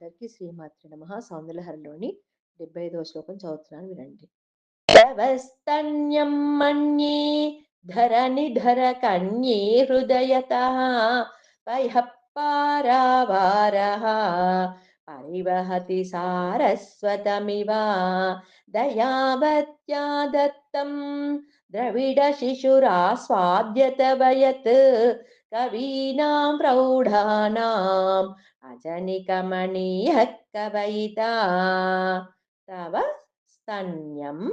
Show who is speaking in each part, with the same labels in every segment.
Speaker 1: అందరికీ శ్రీమాత్రి నమ. సౌందర్యహరిలోని డెబ్బై ఐదవ శ్లోకం చదువుతున్నాను వినండి. తవస్తన్యం మన్యే ధరణి ధర కన్యే హృదయత పైహప్పారావార పరివహతి సారస్వతమివ. దయావత్యా దత్తం ద్రవిడ శిశురాస్వాద్యత వయత్ కవీనాం ప్రౌఢానాం అజనికమణీయ కవయితా తవ స్తన్యం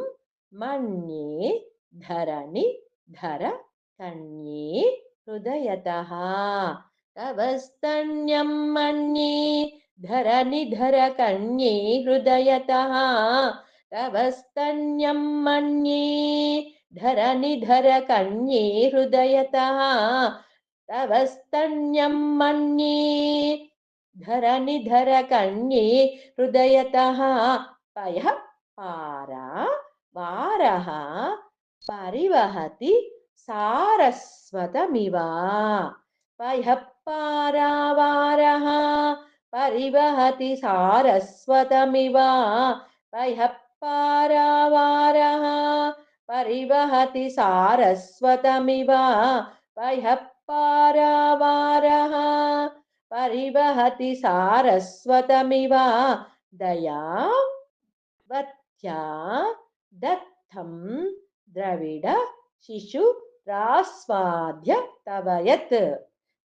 Speaker 1: మన్యే ధరణి ధర కన్యే హృదయత. తవ స్తన్యం धर निधर धरनिधरकण्ये हृदयतः तवस्तन्यं मन्ये धरनिधरकण्ये हृदयतः तवस्तन्यं मन्ये धरनिधरकण्ये हृदयतः पयः पारा वारः परिवहति सारस्वतमिव। पयः पारावारः పరివహతి సారస్వతమివ? పయః పరివహతి సారస్వతమివ? పయః పరివహతి సారస్వతమివ? దయా వత్యా దత్తం ద్రవిడ శిశు రాస్వాద్య తవయత్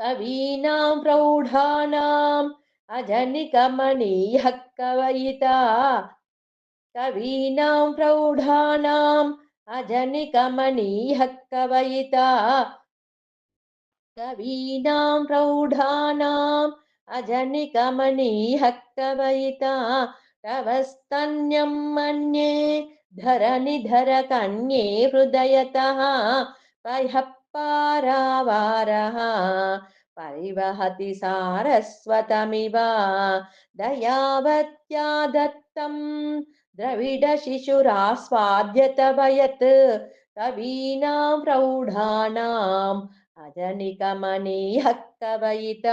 Speaker 1: कवीनां प्रौढानाम् अजनिकमणीयः कवयिता कवीनां प्रौढानाम् अजनिकमणीयः कवयिता कवीनां प्रौढानाम् अजनिकमणीयः कवयिता तवस्तन्यं मन्ये धरनिधरकन्ये हृदयतः। पह्यः మన్యే పారావారः పరివహతి సారస్వతమివ దయావత్యా దత్తం ద్రవిడ శిశురాస్వాద్యత వయత్ కవీనాం ప్రౌఢానాం అజనికమనీయ కవయిత